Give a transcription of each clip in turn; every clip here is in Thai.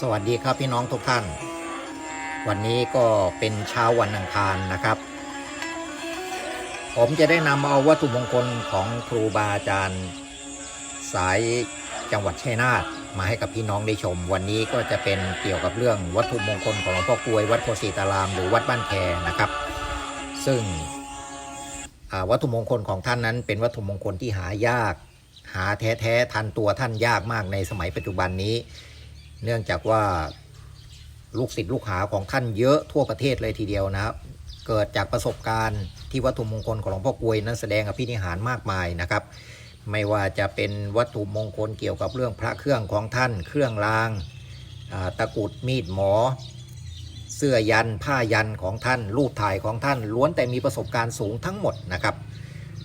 สวัสดีครับพี่น้องทุกท่าน วันนี้ก็เป็นเช้าวันอังคารนะครับ ผมจะได้นำเอาวัตถุมงคลของครูบาอาจารย์สายจังหวัดชัยนาทมาให้กับพี่น้องได้ชม วันนี้ก็จะเป็นเกี่ยวกับเรื่องวัตถุมงคลของหลวงพ่อกลวยวัดโคสิตาราม หรือวัดบ้านแพนะครับ ซึ่งวัตถุมงคลของท่านนั้น เป็นวัตถุมงคลที่หายาก หาแท้ๆทันตัวท่านยากมากในสมัยปัจจุบันนี้ เนื่องจากว่าลูกศิษย์ลูกหาของท่านเยอะทั่วประเทศเลยทีเดียวนะครับ เกิดจากประสบการณ์ที่วัตถุมงคลของหลวงพ่อกลวยนั้นแสดงอภินิหารมากมายนะครับ ไม่ว่าจะเป็นวัตถุมงคลเกี่ยวกับเรื่องพระเครื่องของท่าน เครื่องรางตะกุดมีดหมอ เสื้อยันผ้ายันของท่าน รูปถ่ายของท่าน ล้วนแต่มีประสบการณ์สูงทั้งหมดนะครับ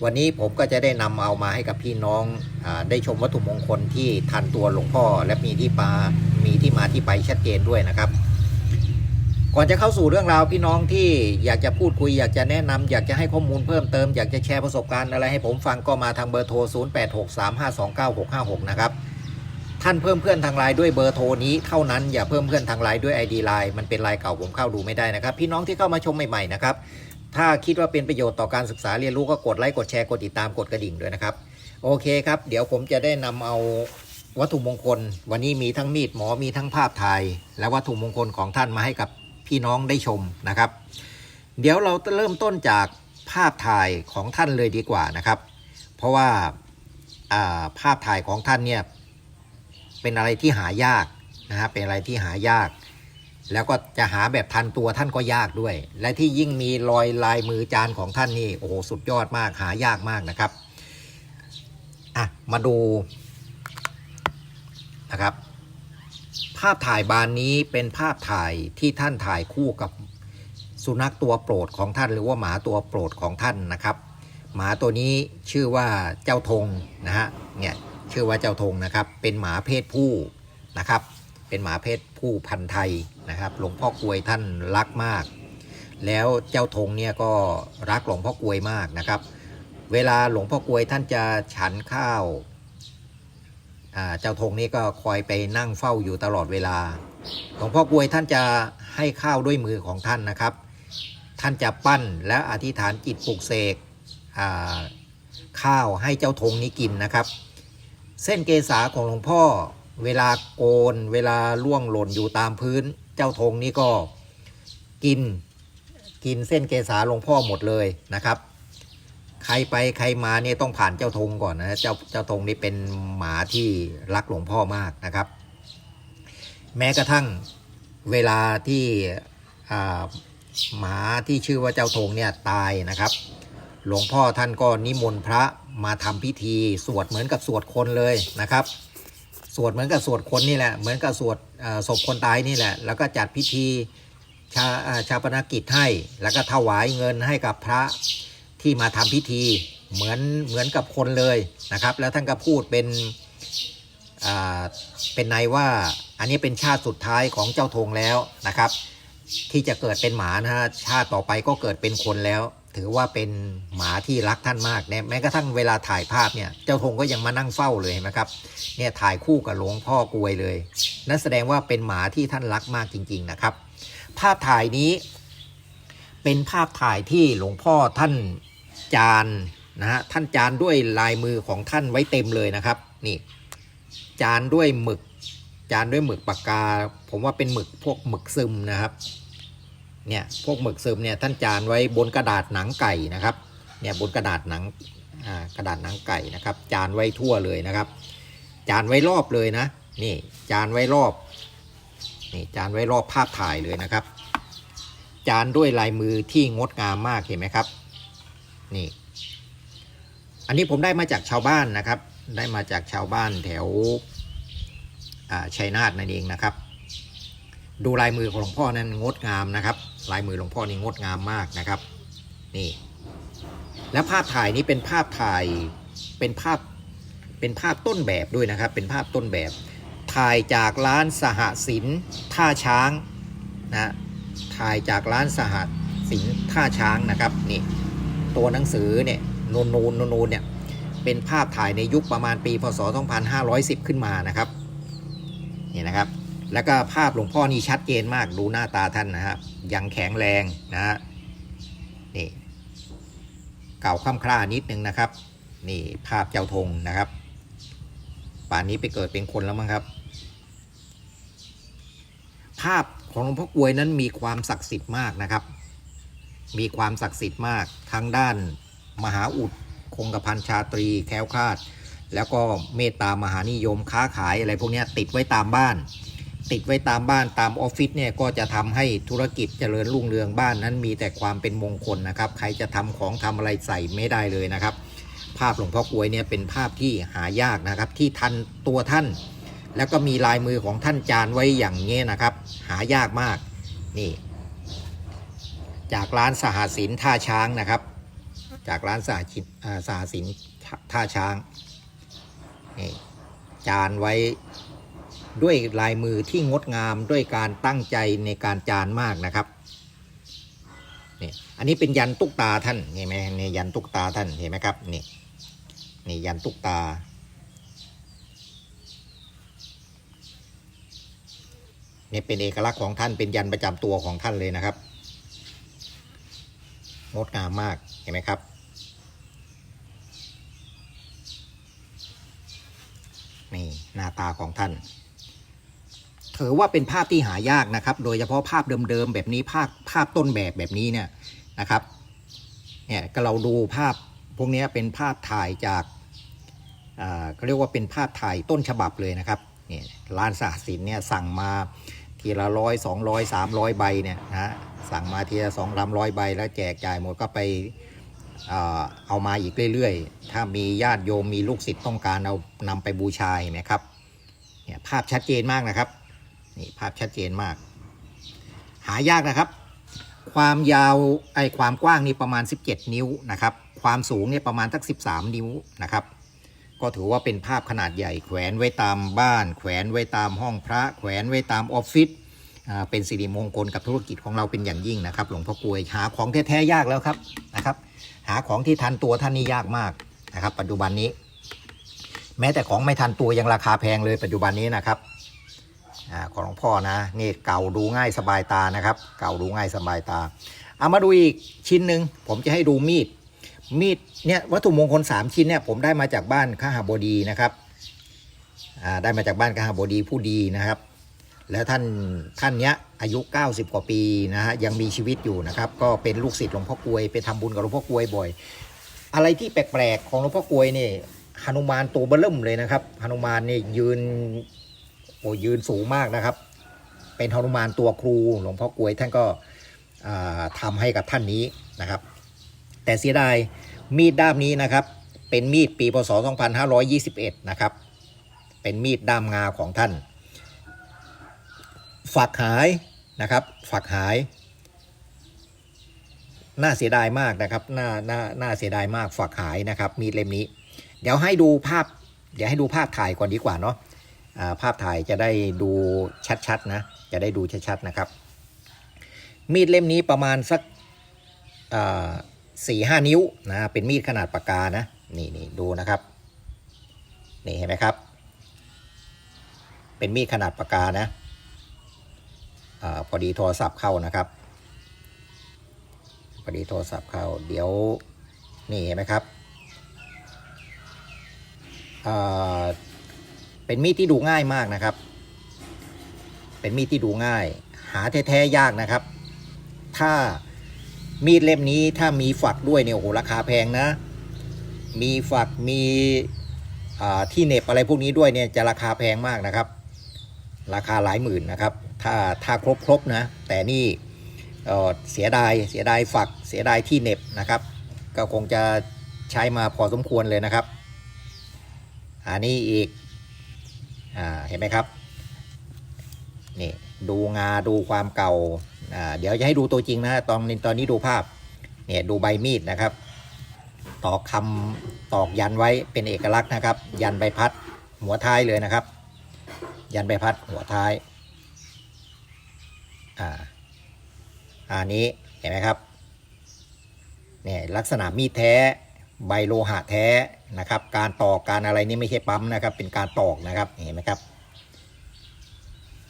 วันนี้ผมก็จะได้นำเอามาให้กับพี่น้องอได้ชมวัตถุมงคลที่ทันตัวหลวงพ่อและมีที่ปา ที่มาที่ไปชัดเจนด้วยนะครับ ก่อนจะเข้าสู่เรื่องราวพี่น้องที่อยากจะพูดคุย อยากจะแนะนำอยากจะให้ข้อมูลเพิ่มเติม อยากจะแชร์ประสบการณ์อะไรให้ผมฟังก็มาทางเบอร์โทร 0863529656 นะครับท่านเพิ่มเพื่อนทางไลน์ด้วยเบอร์โทรนี้เท่านั้นอย่าเพิ่มเพื่อนทางไลน์ด้วย ID ไลน์มันเป็นไลน์เก่าผมเข้าดูไม่ได้นะครับ พี่น้องที่เข้ามาชมใหม่ๆนะครับถ้าคิดว่าเป็นประโยชน์ต่อการศึกษาเรียนรู้ก็กดไลค์กดแชร์กดติดตามกดกระดิ่งด้วยนะครับ โอเคครับ เดี๋ยวผมจะได้นำเอา วัตถุมงคล วันนี้มีทั้งมีดหมอมีทั้งภาพถ่าย และวัตถุมงคลของท่านมาให้กับพี่น้องได้ชมนะครับ เดี๋ยวเราเริ่มต้นจากภาพถ่ายของท่านเลยดีกว่านะครับ เพราะว่าาภาพถ่ายของท่านเนี่ยเป็นอะไรที่หายากนะฮะเป็นอะไรที่หายาก แล้วก็จะหาแบบทันตัวท่านก็ยากด้วย และที่ยิ่งมีรอยลายมือจานของท่านนี่โอ้โหสุดยอดมากหายากมากนะครับอะมาดู นะครับ ภาพถ่ายบานนี้เป็นภาพถ่ายที่ท่านถ่ายคู่กับสุนัขตัวโปรดของท่าน หรือว่าหมาตัวโปรดของท่านนะครับ หมาตัวนี้ชื่อว่าเจ้าธงนะฮะเนี่ยชื่อว่าเจ้าธงนะครับ เป็นหมาเพศผู้นะครับ เป็นหมาเพศผู้พันธุ์ไทยนะครับหลวงพ่อกวยท่านรักมาก แล้วเจ้าธงเนี่ยก็รักหลวงพ่อกวยมากนะครับ เวลาหลวงพ่อกวยท่านจะฉันข้าว เจ้าธงนี่ก็คอยไปนั่งเฝ้าอยู่ตลอดเวลา หลวงพ่อกวยท่านจะให้ข้าวด้วยมือของท่านนะครับ ท่านจะปั้นและอธิษฐานจิตปลุกเสกข้าวให้เจ้าธงนี้กินนะครับ เส้นเกษาของหลวงพ่อเวลาโกนเวลาล่วงหล่นอยู่ตามพื้น เจ้าธงนี่ก็กินกินเส้นเกษาหลวงพ่อหมดเลยนะครับ ใครไปใครมาเนี่ยต้องผ่านเจ้าธงก่อนนะเจ้าเจ้าธงนี่เป็นหมาที่รักหลวงพ่อมากนะครับ แม้กระทั่งเวลาที่หมาที่ชื่อว่าเจ้าธงเนี่ยตายนะครับ หลวงพ่อท่านก็นิมนต์พระมาทำพิธีสวดเหมือนกับสวดคนเลยนะครับ สวดเหมือนกับสวดคนนี่แหละเหมือนกับสวดศพคนตายนี่แหละ แล้วก็จัดพิธีชาอ่าชาปนกิจให้แล้วก็ถวายเงินให้กับพระ ที่มาทำพิธีเหมือนเหมือนกับคนเลยนะครับ แล้วท่านก็พูดเป็นอ่าเป็นในว่าอันนี้เป็นชาติสุดท้ายของเจ้าธงแล้วนะครับ ที่จะเกิดเป็นหมานะฮะชาติต่อไปก็เกิดเป็นคนแล้ว ถือว่าเป็นหมาที่รักท่านมากเนี่ยแม้กระทั่งเวลาถ่ายภาพเนี่ยเจ้าธงก็ยังมานั่งเฝ้าเลยเห็นไหมครับเนี่ยถ่ายคู่กับหลวงพ่อกวยเลยนั่นแสดงว่าเป็นหมาที่ท่านรักมากจริง ๆนะครับ ภาพถ่ายนี้เป็นภาพถ่ายที่หลวงพ่อท่าน จานนะฮะท่านจานด้วยลายมือของท่านไว้เต็มเลยนะครับนี่จานด้วยหมึก จานด้วยหมึกปากกา ผมว่าเป็นหมึกพวกหมึกซึมนะครับเนี่ยพวกหมึกซึมเนี่ยท่านจานไว้บนกระดาษหนังไก่นะครับเนี่ยบนกระดาษหนังกระดาษหนังไก่นะครับ จานไว้ทั่วเลยนะครับ จานไว้รอบเลยนะนี่จานไว้รอบนี่จานไว้รอบภาพถ่ายเลยนะครับ จานด้วยลายมือที่งดงามมากเห็นไหมครับ นี่ อันนี้ผมได้มาจากชาวบ้านนะครับ ได้มาจากชาวบ้านแถวชัยนาทนั่นเองนะครับ ดูลายมือของหลวงพ่อนั้นงดงามนะครับ ลายมือหลวงพ่อนี่งดงามมากนะครับ นี่ แล้วภาพถ่ายนี้เป็นภาพถ่ายเป็นภาพเป็นภาพต้นแบบด้วยนะครับ เป็นภาพต้นแบบ ถ่ายจากร้านสหสินท่าช้างนะถ่ายจากร้านสหสินท่าช้างนะครับนี่ ตัวหนังสือเนี่ยนูนนูนนูนเนี่ยเป็นภาพถ่ายในยุคประมาณปี พศ 2510 ขึ้นมานะครับนี่นะครับ แล้วก็ภาพหลวงพ่อนี่ชัดเจนมากดูหน้าตาท่านนะครับยังแข็งแรงนะฮะนี่เก่าค่ำคร่านิดนึงนะครับ นี่ภาพเจ้าธงนะครับ ป่านนี้ไปเกิดเป็นคนแล้วมั้งครับ ภาพของหลวงพ่อกวยนั้นมีความศักดิ์สิทธิ์มากนะครับ มีความศักดิ์สิทธิ์มากทางด้านมหาอุดคงกระพันชาตรีแคล้วคลาด แล้วก็เมตตามหานิยมค้าขายอะไรพวกนี้ติดไว้ตามบ้าน ติดไว้ตามบ้านตามออฟฟิศเนี่ยก็จะทำให้ธุรกิจเจริญรุ่งเรืองบ้านนั้นมีแต่ความเป็นมงคลนะครับ ใครจะทำของทำอะไรใส่ไม่ได้เลยนะครับ ภาพหลวงพ่อกลวยเนี่ยเป็นภาพที่หายากนะครับ ที่ทันตัวท่าน แล้วก็มีลายมือของท่านจานไว้อย่างนี้นะครับ หายากมากนี่ จากร้านสหสินท่าช้างนะครับ จากร้านสหชินอ่าสหสินท่าช้างนี่จานไว้ด้วยลายมือที่งดงามด้วยการตั้งใจในการจานมากนะครับนี่อันนี้เป็นยันตุกตาท่านเห็นไหมนี่ยันตุกตาท่านเห็นไหมครับนี่นี่ยันตุกตาเนี่เป็นเอกลักษณ์ของท่านเป็นยันประจำตัวของท่านเลยนะครับ งดงามมากเห็นไหมครับ นี่หน้าตาของท่านถือว่าเป็นภาพที่หายากนะครับ โดยเฉพาะภาพเดิมๆแบบนี้ภาพภาพต้นแบบแบบนี้เนี่ยนะครับเนี่ยก็เราดูภาพพวกนี้เป็นภาพถ่ายจากอ่าเขาเรียกว่าเป็นภาพถ่ายต้นฉบับเลยนะครับเนี่ยร้านสหสินเนี่ยสั่งมา ทีละร้อยสองร้อยสามร้อยใบเนี่ยนะสั่งมาทีละสองสามร้อยใบแล้วแจกจ่ายหมดก็ไปเอามาอีกเรื่อยๆ ถ้ามีญาติโยมมีลูกศิษย์ต้องการเอานำไปบูชาเห็นไหมครับเนี่ยภาพชัดเจนมากนะครับนี่ภาพชัดเจนมาก หายากนะครับ ความยาวไอความกว้างนี่ประมาณ 17 นิ้วนะครับ ความสูงเนี่ยประมาณสัก 13 นิ้วนะครับ ก็ถือว่าเป็นภาพขนาดใหญ่แขวนไว้ตามบ้าน แขวนไว้ตามห้องพระ แขวนไว้ตามออฟฟิศเป็นสิริมงคลกับธุรกิจของเราเป็นอย่างยิ่งนะครับ หลวงพ่อกลวยหาของแท้ๆยากแล้วครับนะครับ หาของที่ทันตัวท่านนี่ยากมากนะครับ ปัจจุบันนี้ แม้แต่ของไม่ทันตัวยังราคาแพงเลยปัจจุบันนี้นะครับอของหลวงพ่อนะนี่เก่าดูง่ายสบายตานะครับ เก่าดูง่ายสบายตาเอามาดูอีกชิ้นหนึ่งผมจะให้ดูมีด มีดเนี่ยวัตถุมงคลสามชิ้นเนี่ยผมได้มาจากบ้านข้าหาบดีนะครับได้มาจากบ้านข้าหาบดีผู้ดีนะครับ แล้วท่านท่านเนี้ยอายุ 90 กว่าปีนะฮะยังมีชีวิตอยู่นะครับ ก็เป็นลูกศิษย์หลวงพ่อกลวยไปทำบุญกับหลวงพ่อกลวยบ่อย อะไรที่แปลกๆของหลวงพ่อกลวยนี่หนุมานตัวเบิ่มเลยนะครับหนุมานนี่ยืนโอ้ยืนสูงมากนะครับ เป็นหนุมานตัวครูหลวงพ่อกลวยท่านก็อ่าทำให้กับท่านนี้นะครับ แต่เสียดายมีดด้ามนี้นะครับ เป็นมีดปีพศ 2521 นะครับ เป็นมีดด้ามงาของท่าน ฝักหายนะครับ ฝักหาย น่าเสียดายมากนะครับ น่า น่า น่าเสียดายมาก ฝักหายนะครับ มีดเล่มนี้ เดี๋ยวให้ดูภาพ เดี๋ยวให้ดูภาพถ่ายก่อนดีกว่าเนาะอ่าภาพถ่ายจะได้ดูชัดๆนะ จะได้ดูชัดๆนะครับ มีดเล่มนี้ประมาณสัก สี่ห้านิ้วนะเป็นมีดขนาดปากกานะนี่นี่ดูนะครับนี่เห็นไหมครับ เป็นมีดขนาดปากกานะอพอดีโทรศัพท์เข้านะครับพอดีโทรศัพท์เข้าเดี๋ยวนี่เห็นไหมครับเป็นมีดที่ดูง่ายมากนะครับ เป็นมีดที่ดูง่าย หาแท้ๆยากนะครับ ถ้า มีดเล่มนี้ถ้ามีฝักด้วยเนี่ยโอ้โหราคาแพงนะ มีฝักมีที่เน็บอะไรพวกนี้ด้วยเนี่ยจะราคาแพงมากนะครับ ราคาหลายหมื่นนะครับ ถ้าถ้าครบครบๆนะ แต่นี่เเสียดายเสียดายฝักเสียดายที่เน็บนะครับ ก็คงจะใช้มาพอสมควรเลยนะครับ อันนี้อีกอเห็นไหมครับ นี่ดูงาดูความเก่าอ่าเดี๋ยวจะให้ดูตัวจริงนะตอนนี้ตอนนี้ดูภาพเนี่ยดูใบมีดนะครับ ตอกคำตอกยันไว้เป็นเอกลักษณ์นะครับ ยันใบพัดหัวท้ายเลยนะครับ ยันใบพัดหัวท้ายอ่าอันนี้เห็นไหมครับเนี่ยลักษณะมีดแท้ใบโลหะแท้นะครับ การตอกการอะไรนี่ไม่ใช่ปั๊มนะครับ เป็นการตอกนะครับเห็นไหมครับ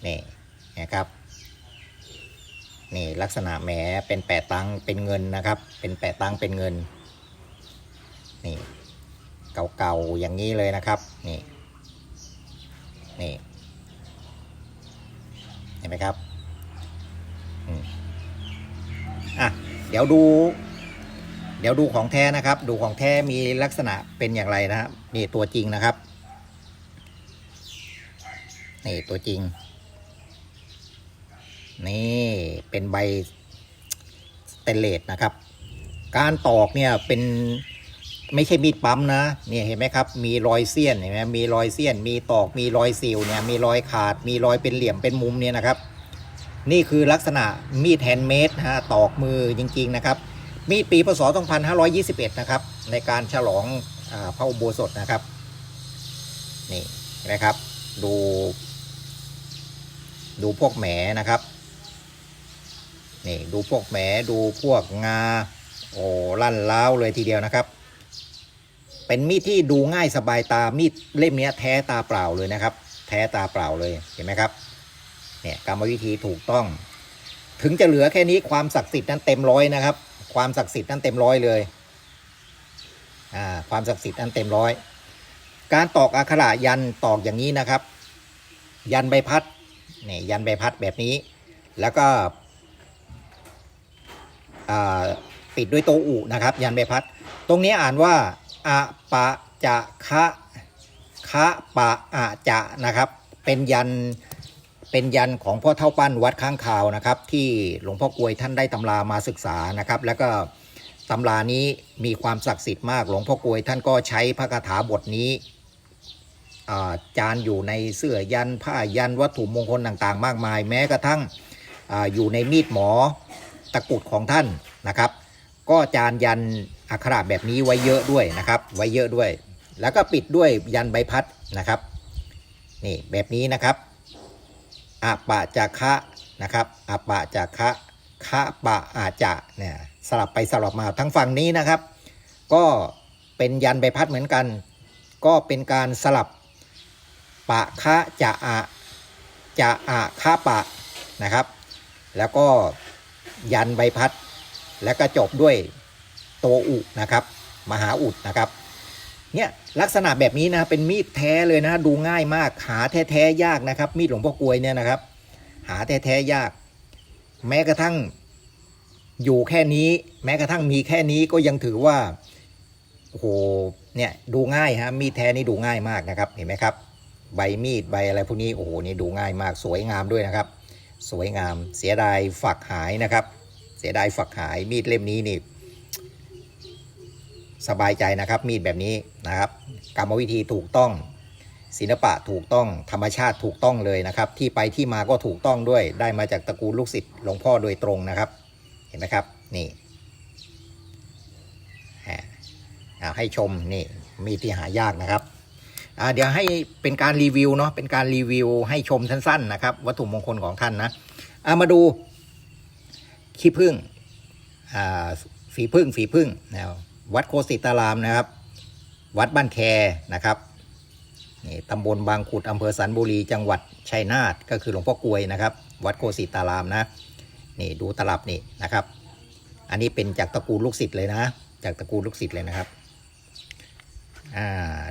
นี่นะครับนี่ลักษณะแหมเป็นแปดตังเป็นเงินนะครับ เป็นแปดตังเป็นเงินนี่เก่าๆอย่างนี้เลยนะครับนี่นี่เห็นไหมครับอะเดี๋ยวดู เดี๋ยวดูของแท้นะครับ ดูของแท้มีลักษณะเป็นอย่างไรนะครับนี่ตัวจริงนะครับนี่ตัวจริง นี่เป็นใบสเตนเลสนะครับ การตอกเนี่ยเป็นไม่ใช่มีดปั๊มนะเนี่ยเห็นไหมครับ มีรอยเสี้ยนเห็นไหมมีรอยเสี้ยน มีตอกมีรอยซิวเนี่ยมีรอยขาด มีรอยเป็นเหลี่ยมเป็นมุมเนี่ยนะครับ นี่คือลักษณะมีดแฮนด์เมดนะฮะตอกมือจริง ๆ นะครับ มีดปีพศ 2521 นะครับ ในการฉลองอพระอุโบสถนะครับ นี่นะครับ ดู ดูพวกแหมนะครับ นี่ดูพวกแหมดูพวกงา โอ้ลั่นล้าวเลยทีเดียวนะครับ เป็นมีดที่ดูง่ายสบายตามีดเล่มนี้แท้ตาเปล่าเลยนะครับ แท้ตาเปล่าเลยเห็นไหมครับเนี่ยกรรมวิธีถูกต้อง ถึงจะเหลือแค่นี้ความศักดิ์สิทธิ์นั้นเต็มร้อยนะครับ ความศักดิ์สิทธิ์นั้นเต็มร้อยเลยอ่าความศักดิ์สิทธิ์นั้นเต็มร้อยการตอกอักขระยันตอกอย่างนี้นะครับ ยันใบพัดเนี่ยยันใบพัดแบบนี้ แล้วก็ ปิดด้วยโตอุนะครับยันใบพัด ตรงนี้อ่านว่าอะปะจะคะคะปะอะจะนะครับ เป็นยันเป็นยันของพ่อเท่าปั้นวัดข้างคาวนะครับ ที่หลวงพ่อกลวยท่านได้ตำรามาศึกษานะครับ แล้วก็ตำรานี้มีความศักดิ์สิทธิ์มาก หลวงพ่อกลวยท่านก็ใช้พระคาถาบทนี้อ่าจานอยู่ในเสื้อยันผ้ายันวัตถุมงคลต่างๆ มากมาย แม้กระทั่งออยู่ในมีดหมอ ตะกุดของท่านนะครับ ก็จานยันอักขระแบบนี้ไว้เยอะด้วยนะครับ ไว้เยอะด้วย แล้วก็ปิดด้วยยันใบพัดนะครับ นี่แบบนี้นะครับอะปะจะคะนะครับอะปะจะคะคะปะอาจะเนี่ยสลับไปสลับมาทั้งฝั่งนี้นะครับ ก็เป็นยันใบพัดเหมือนกัน ก็เป็นการสลับปะคะจะอะจะอะคะปะนะครับ แล้วก็ ยันใบพัด แล้วก็จบด้วยตัวอุนะครับ มหาอุดนะครับเนี่ยลักษณะแบบนี้นะเป็นมีดแท้เลยนะดูง่ายมากหาแท้ๆยากนะครับ มีดหลวงพ่อกลวยเนี่ยนะครับ หาแท้ๆยาก แม้กระทั่งอยู่แค่นี้ แม้กระทั่งมีแค่นี้ก็ยังถือว่าโอ้โหเนี่ยดูง่ายฮะมีดแท้นี่ดูง่ายมากนะครับเห็นไหมครับ ใบมีดใบอะไรพวกนี้โอ้โหนี่ดูง่ายมากสวยงามด้วยนะครับ สวยงาม เสียดายฝักหายนะครับ เสียดายฝักหายมีดเล่มนี้นี่สบายใจนะครับ มีดแบบนี้นะครับ กรรมวิธีถูกต้อง ศิลปะถูกต้องธรรมชาติถูกต้องเลยนะครับ ที่ไปที่มาก็ถูกต้องด้วย ได้มาจากตระกูลลูกศิษย์หลวงพ่อโดยตรงนะครับ เห็นไหมครับ นี่ให้ชมนี่มีดที่หายากนะครับ เดี๋ยวให้เป็นการรีวิวเนาะเป็นการรีวิวให้ชมสั้นๆนะครับ วัตถุมงคลของท่านนะเอามาดูขี้ผึ้งอ่าฝีผึ้งฝีผึ้งนะวัดโคสิตารามนะครับ วัดบ้านแคนะครับนี่ตำบลบางขุดอำเภอสันบุรีจังหวัดชัยนาทก็คือหลวงพ่อกลวยนะครับ วัดโคสิตารามนะนี่ดูตลับนี่นะครับ อันนี้เป็นจากตระกูลลูกศิษย์เลยนะ จากตระกูลลูกศิษย์เลยนะครับ อ่า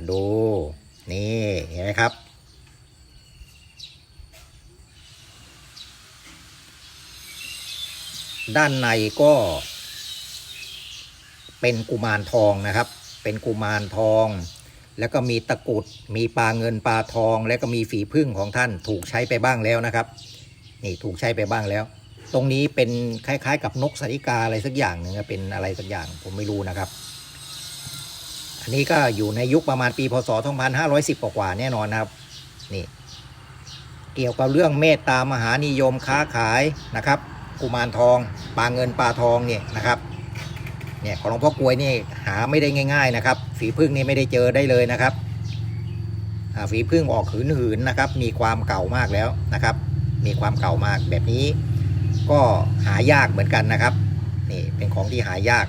ดู นี่เห็นไหมครับ ด้านในก็ เป็นกุมารทองนะครับ เป็นกุมารทอง แล้วก็มีตะกุด มีปลาเงินปลาทอง แล้วก็มีฝีพึ่งของท่านถูกใช้ไปบ้างแล้วนะครับ นี่ถูกใช้ไปบ้างแล้ว ตรงนี้เป็นคล้ายๆ กับนกสาริกาอะไรสักอย่างหนึ่งเป็นอะไรสักอย่างผมไม่รู้นะครับ อันนี้ก็อยู่ในยุคประมาณปีพศ 2510 กว่าๆแน่นอนนะครับ นี่ เกี่ยวกับเรื่องเมตตามหานิยมค้าขายนะครับ กุมารทองปลาเงินปลาทองเนี่ยนะครับ เนี่ยของหลวงพ่อกลวยนี่หาไม่ได้ง่าย ๆ นะครับ ฝีพึ่งนี่ไม่ได้เจอได้เลยนะครับฝีพึ่งออกหืนๆนะครับ มีความเก่ามากแล้วนะครับ มีความเก่ามากแบบนี้ ก็หายากเหมือนกันนะครับ นี่เป็นของที่หายาก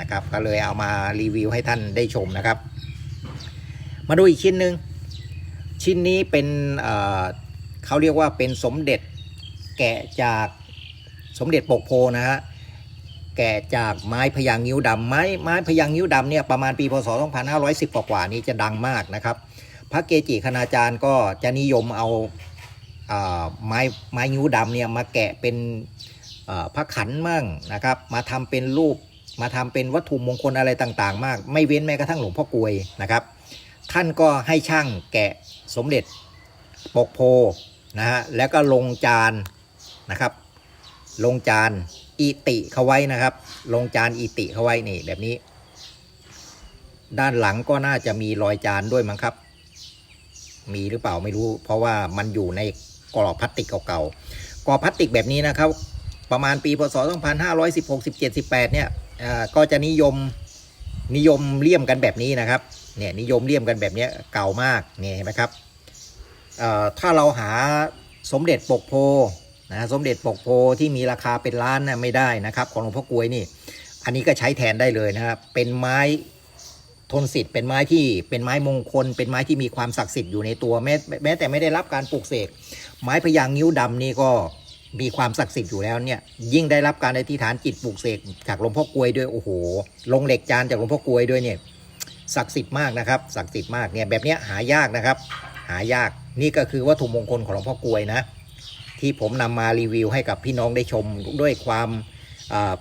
นะครับ ก็เลยเอามารีวิวให้ท่านได้ชมนะครับ มาดูอีกชิ้นหนึ่งชิ้นนี้เป็นเเขาเรียกว่าเป็นสมเด็จแกะจากสมเด็จปกโพนะฮะแกะจากไม้พยางค์นิ้วดำไม้ไม้พยางค์นิ้วดำเนี่ยประมาณปีพศ 2510 กว่าๆนี้จะดังมากนะครับ พระเกจิคณาจารย์ก็จะนิยมเอาไม้ไม้นิ้วดำเนี่ยมาแกะเป็นพระขันมั่งนะครับ มาทำเป็นรูป มาทำเป็นวัตถุมงคลอะไรต่างๆ มาก ไม่เว้นแม้กระทั่งหลวงพ่อกลวยนะครับ ท่านก็ให้ช่างแกะสมเด็จปกโพนะฮะแล้วก็ลงจานนะครับ ลงจานอิติเขาไว้นะครับ ลงจานอิติเขาไว้นี่แบบนี้ ด้านหลังก็น่าจะมีรอยจานด้วยมั้งครับ มีหรือเปล่าไม่รู้ เพราะว่ามันอยู่ในกรอบพลาสติกเก่าๆกรอบพลาสติกแบบนี้นะครับ ประมาณปีพศ2516 17 18เนี่ย ก็จะนิยมนิยมเลี่ยมกันแบบนี้นะครับเนี่ยนิยมเลี่ยมกันแบบนี้เก่ามากเนี่ยเห็นไหมครับถ้าเราหาสมเด็จปกโพนะสมเด็จปกโพที่มีราคาเป็นล้านนะไม่ได้นะครับของหลวงพ่อกลวยนี่ อันนี้ก็ใช้แทนได้เลยนะครับ เป็นไม้ทนสิทธิ์เป็นไม้ที่เป็นไม้มงคล เป็นไม้ที่มีความศักดิ์สิทธิ์อยู่ในตัวแม้แม้แต่ไม่ได้รับการปลูกเสกไม้พยางค์นิ้วดำนี่ก็ มีความศักดิ์สิทธิ์อยู่แล้วเนี่ยยิ่งได้รับการอธิษฐานจิตปลูกเสกจากหลวงพ่อกลวยด้วยโอ้โหลงเหล็กจานจากหลวงพ่อกลวยด้วยเนี่ยศักดิ์สิทธิ์มากนะครับศักดิ์สิทธิ์มากเนี่ยแบบนี้หายากนะครับ หายากนี่ก็คือวัตถุมงคลของหลวงพ่อกลวยนะที่ผมนำมารีวิวให้กับพี่น้องได้ชมด้วยความ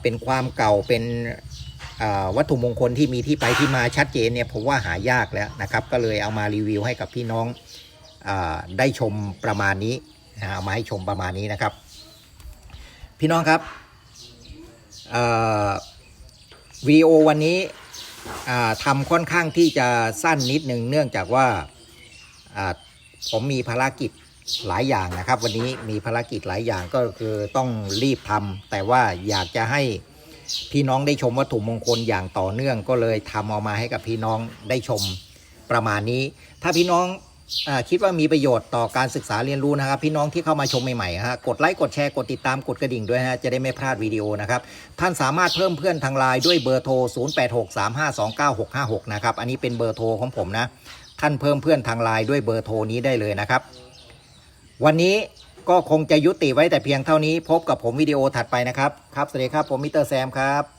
เป็นความเก่าเป็นวัตถุมงคลที่มีที่ไปที่มาชัดเจนเนี่ยผมว่าหายากแล้วนะครับ ก็เลยเอามารีวิวให้กับพี่น้องอได้ชมประมาณนี้เอามาให้ชมประมาณนี้นะครับ พี่น้องครับวีโอวันนี้ทำค่อนข้างที่จะสั้นนิดหนึ่งเนื่องจากว่าผมมีภารกิจหลายอย่างนะครับ วันนี้มีภารกิจหลายอย่างก็คือต้องรีบทำแต่ว่าอยากจะให้พี่น้องได้ชมวัตถุมงคลอย่างต่อเนื่องก็เลยทำออกมาให้กับพี่น้องได้ชมประมาณนี้ ถ้าพี่น้อง คิดว่ามีประโยชน์ต่อการศึกษาเรียนรู้นะครับ พี่น้องที่เข้ามาชมใหม่ๆฮะกดไลค์กดแชร์กดติดตามกดกระดิ่งด้วยฮะจะได้ไม่พลาดวิดีโอนะครับ ท่านสามารถเพิ่มเพื่อนทางไลน์ด้วยเบอร์โทร 0863529656 นะครับ อันนี้เป็นเบอร์โทรของผมนะ ท่านเพิ่มเพื่อนทางไลน์ด้วยเบอร์โทรนี้ได้เลยนะครับ วันนี้ก็คงจะยุติไว้แต่เพียงเท่านี้ พบกับผมวิดีโอถัดไปนะครับ ครับสวัสดีครับผมมิสเตอร์แซมครับ